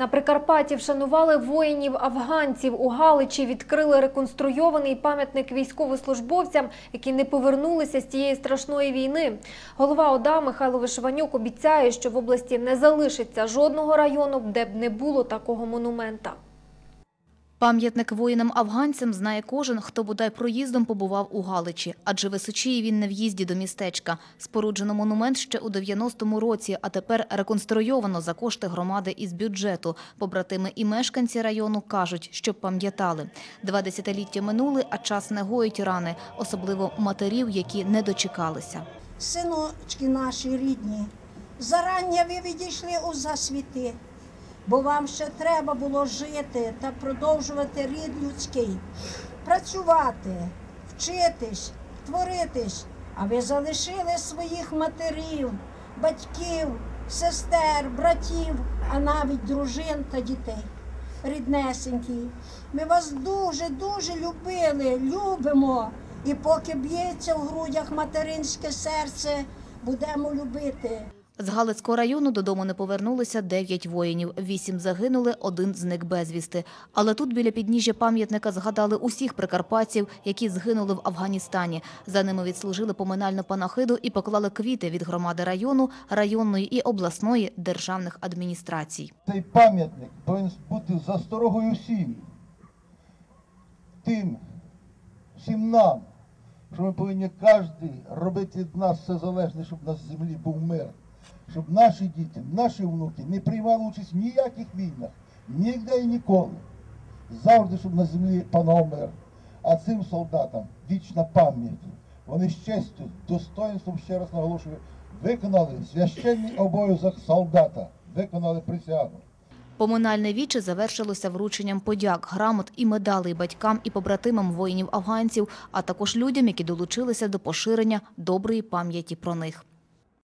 На Прикарпатті вшанували воїнів афганців. У Галичі відкрили реконструйований пам'ятник військовослужбовцям, які не повернулися з тієї страшної війни. Голова ОДА Михайло Вишиванюк обіцяє, що в області не залишиться жодного району, де б не було такого монумента. Пам'ятник воїнам-афганцям знає кожен, хто бодай проїздом побував у Галичі, адже височіє він на в'їзді до містечка. Споруджено монумент ще у 90-му році, а тепер реконструйовано за кошти громади із бюджету. Побратими і мешканці району кажуть, щоб пам'ятали. Два десятиліття минули, а час не гоїть рани, особливо матерів, які не дочекалися. Синочки наші рідні, зарання ви відійшли у засвіти, бо вам ще треба було жити та продовжувати рід людський, працювати, вчитись, творитись, а ви залишили своїх матерів, батьків, сестер, братів, а навіть дружин та дітей. Ріднесенькі, ми вас дуже-дуже любили, любимо. І поки б'ється в грудях материнське серце, будемо любити. З Галицького району додому не повернулися дев'ять воїнів. Вісім загинули, один зник безвісти. Але тут біля підніжжя пам'ятника згадали усіх прикарпатців, які згинули в Афганістані. За ними відслужили поминальну панахиду і поклали квіти від громади району, районної і обласної державних адміністрацій. Цей пам'ятник повинен бути засторогою всім. Тим, всім нам, що ми повинні кожен робити від нас все залежне, щоб на землі був мир. Щоб наші діти, наші внуки не приймали участь в ніяких війнах, ніде і ніколи. Завжди, щоб на землі панував мир. А цим солдатам вічна пам'ять. Вони з честю, достоинством, ще раз наголошую, виконали священний обов'язок солдата, виконали присягу. Поминальне віче завершилося врученням подяк, грамот і медалей батькам і побратимам воїнів-афганців, а також людям, які долучилися до поширення доброї пам'яті про них.